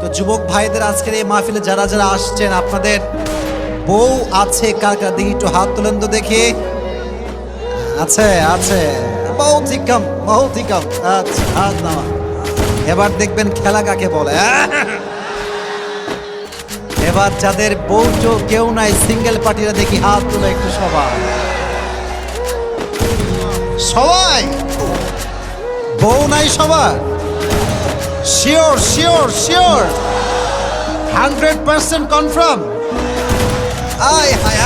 তো যুবক ভাইদের আজকের এই মাহফিলে যারা যারা আসছেন, আপনাদের বউ আছে, কার কার দেখি একটু হাত তুলেন তো দেখি। আছে আছে। বহুত হি কম বহুত হি আচ্ছা হাত নামা। এবার দেখবেন খেলা কাকে বলে। এবার যাদের বউ চো কেউ নাই সিঙ্গেল পার্টিরা দেখি হাত তুলে একটু সবাই। সবাই? বউ নাই সবার? Sure sure sure hundred percent confirm আয়, হায়!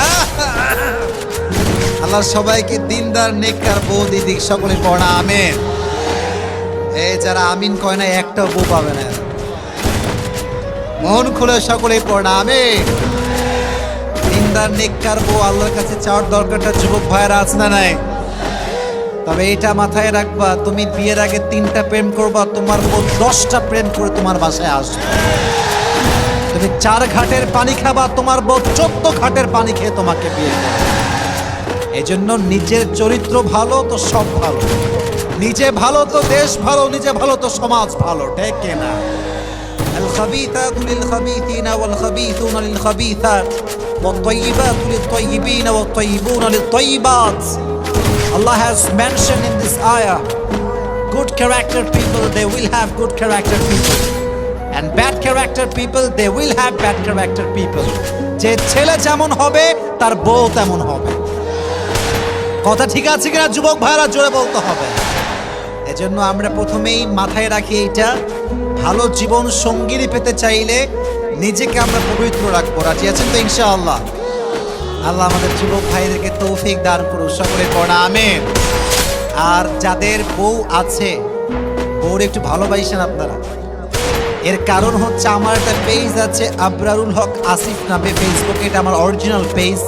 আল্লাহ সবাইকে দিনদার, নেককার, বউ দিদিক সকলে পড়া, আমেন। এই যারা আমিন কয় না একটা বউ পাবে না। মন খুলে সকলে পড়া, আমেন। দিনদার, নেককার বউ, আল্লাহর কাছে চাওয়ার দরকারটা যুবক ভাইয়েরা আছে না নাই? তবে এটা মাথায় রাখবা তুমি বিয়ের আগে তিনটা প্রেম করবা তোমার বউ দশটা প্রেম করে তোমার বাসায় আসবে তুমি চার ঘাটের পানি খাবা তোমার বউ চোদ্দ ঘাটের পানি খেয়ে তোমাকে বিয়ে করবে এই জন্য নিজের চরিত্র ভালো তো সব ভালো নিজে ভালো তো দেশ ভালো নিজে ভালো তো সমাজ ভালো ঠিক না الخبيثات للخبيثين والخبيثون للخبيثات والطيبات للطيبين والطيبون للطيبات Allah has mentioned in this ayah good character people they will have good character people and bad character people they will have bad character people যে ছেলে যেমন হবে তার বউ তেমন হবে কথা ঠিক আছে কিনা যুবক ভাইরা জোরে বলতে হবে এজন্য আমরা প্রথমেই মাথায় রাখি এইটা ভালো জীবন সঙ্গিনী পেতে চাইলে নিজেকে আমরা পবিত্র রাখব রাজি আছেন তো ইনশাআল্লাহ আল্লাহ আমাদের যুবক ভাইদেরকে তৌফিক দান করুন সকলে পড়া, আমেন। আর যাদের বউ আছে, বউর একটু ভালোবাসেন আপনারা। এর কারণ হচ্ছে আমার একটা পেজ আছে আবরারুল হক আসিফ নামে ফেসবুকে এটা আমার অরিজিনাল পেজ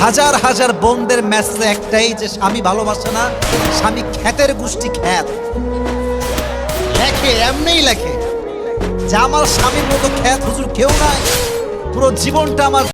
হাজার হাজার বোনদের মেসেজ একটাই যে, স্বামী ভালোবাসে না, স্বামী খ্যাতের গোষ্ঠী খ্যাত। লেখে, এমনিই লেখে। যে আমার স্বামীর মতো খ্যাত হুজুর কেউ নাই। পুরো জীবনটা আমার